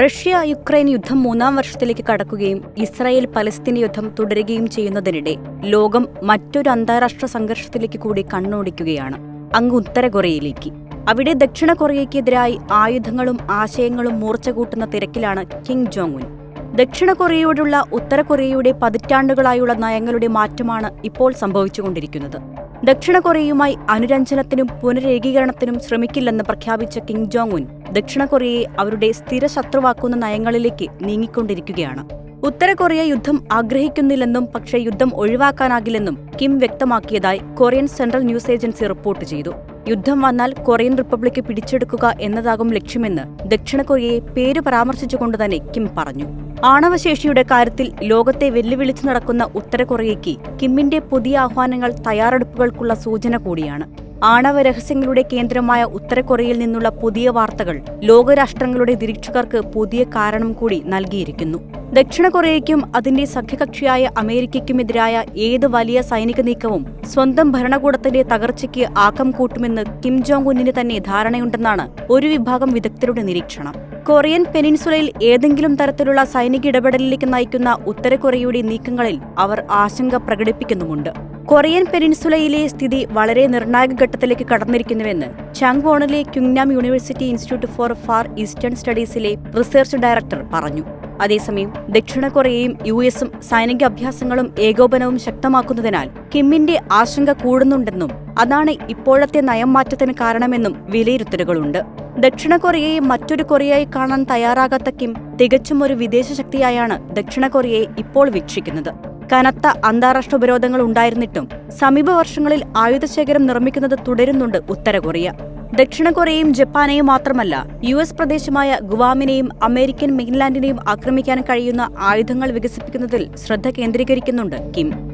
Russia Ukraine യുദ്ധം മൂന്നാം വർഷത്തിലേക്ക് കടക്കുകയും ഇസ്രായേൽ പലസ്തീൻ യുദ്ധം തുടരുകയും ചെയ്യുന്നതിനിടെ ലോകം മറ്റൊരു അന്താരാഷ്ട്ര സംഘർഷത്തിലേക്ക് കൂടി കണ്ണോടിക്കുകയാണ്. അങ്ങ് ഉത്തര കൊറിയയിലേക്ക് അവിടെ ദക്ഷിണ കൊറിയയ്ക്കെതിരായി ആയുധങ്ങളും ആശയങ്ങളും മൂർച്ച കൂട്ടുന്ന തിരക്കിലാണ് കിങ് ജോങ് ഉൻ ദക്ഷിണ കൊറിയയോടുള്ള ഉത്തര കൊറിയയുടെ പതിറ്റാണ്ടുകളായുള്ള നയങ്ങളുടെ മാറ്റമാണ് ഇപ്പോൾ സംഭവിച്ചുകൊണ്ടിരിക്കുന്നത്. ദക്ഷിണ കൊറിയയുമായി അനുരഞ്ജനത്തിനും പുനരേകീകരണത്തിനും ശ്രമിക്കില്ലെന്ന് പ്രഖ്യാപിച്ച കിങ് ജോങ് ഉൻ ദക്ഷിണ കൊറിയയെ അവരുടെ സ്ഥിര ശത്രുവാക്കുന്ന നയങ്ങളിലേക്ക് നീങ്ങിക്കൊണ്ടിരിക്കുകയാണ്. ഉത്തര കൊറിയ യുദ്ധം ആഗ്രഹിക്കുന്നില്ലെന്നും പക്ഷേ യുദ്ധം ഒഴിവാക്കാനാകില്ലെന്നും Kim വ്യക്തമാക്കിയതായി Korean Central News Agency report ചെയ്തു. യുദ്ധം വന്നാൽ കൊറിയൻ റിപ്പബ്ലിക് പിടിച്ചെടുക്കുക എന്നതാകും ലക്ഷ്യമെന്ന് ദക്ഷിണ കൊറിയയെ പേര് പരാമർശിച്ചുകൊണ്ട് തന്നെ കിം പറഞ്ഞു. ആണവശേഷിയുടെ കാര്യത്തിൽ ലോകത്തെ വെല്ലുവിളിച്ചു നടക്കുന്ന ഉത്തര കൊറിയയ്ക്ക് കിമ്മിന്റെ പുതിയ ആഹ്വാനങ്ങൾ തയ്യാറെടുപ്പുകൾക്കുള്ള സൂചന കൂടിയാണ്. ആണവ രഹസ്യങ്ങളുടെ കേന്ദ്രമായ ഉത്തരകൊറിയയിൽ നിന്നുള്ള പുതിയ വാർത്തകൾ ലോകരാഷ്ട്രങ്ങളുടെ നിരീക്ഷകർക്ക് പുതിയ കാരണം കൂടി നൽകിയിരിക്കുന്നു. ദക്ഷിണ കൊറിയയ്ക്കും അതിന്റെ സഖ്യകക്ഷിയായ അമേരിക്കയ്ക്കുമെതിരായ ഏത് വലിയ സൈനിക നീക്കവും സ്വന്തം ഭരണകൂടത്തിന്റെ തകർച്ചയ്ക്ക് ആക്കം കൂട്ടുമെന്ന് കിം ജോങ് ഉന്നിന് തന്നെ ധാരണയുണ്ടെന്നാണ് ഒരു വിഭാഗം വിദഗ്ധരുടെ നിരീക്ഷണം. കൊറിയൻ പെനിൻസുലയിൽ ഏതെങ്കിലും തരത്തിലുള്ള സൈനിക ഇടപെടലിലേക്ക് നയിക്കുന്ന ഉത്തരകൊറിയയുടെ നീക്കങ്ങളിൽ അവർ ആശങ്ക പ്രകടിപ്പിക്കുന്നുമുണ്ട്. കൊറിയൻ പെനിൻസുലയിലെ സ്ഥിതി വളരെ നിർണായക ഘട്ടത്തിലേക്ക് കടന്നിരിക്കുന്നുവെന്ന് ചാങ്വോണിലെ Kyungnam University Institute for Far Eastern സ്റ്റഡീസിലെ research director പറഞ്ഞു. അതേസമയം ദക്ഷിണ കൊറിയയും യു എസും സൈനിക അഭ്യാസങ്ങളും ഏകോപനവും ശക്തമാക്കുന്നതിനാൽ കിമ്മിന്റെ ആശങ്ക കൂടുന്നുണ്ടെന്നും അതാണ് ഇപ്പോഴത്തെ നയം മാറ്റത്തിന് കാരണമെന്നും വിലയിരുത്തലുകളുണ്ട്. ദക്ഷിണ കൊറിയയെ മറ്റൊരു കൊറിയയായി കാണാൻ തയ്യാറാകാത്ത കിം തികച്ചും ഒരു വിദേശ ശക്തിയായാണ് ദക്ഷിണ കൊറിയയെ ഇപ്പോൾ വീക്ഷിക്കുന്നത്. കനത്ത അന്താരാഷ്ട്ര ഉപരോധങ്ങൾ ഉണ്ടായിരുന്നിട്ടും സമീപ വർഷങ്ങളിൽ ആയുധശേഖരം നിർമ്മിക്കുന്നത് തുടരുന്നുണ്ട് ഉത്തര കൊറിയ. ദക്ഷിണ കൊറിയയും ജപ്പാനെയും മാത്രമല്ല യു എസ് പ്രദേശമായ ഗുവാമിനെയും അമേരിക്കൻ മെയിൻലാൻഡിനെയും ആക്രമിക്കാൻ കഴിയുന്ന ആയുധങ്ങൾ വികസിപ്പിക്കുന്നതിൽ ശ്രദ്ധ കേന്ദ്രീകരിക്കുന്നുണ്ട് കിം.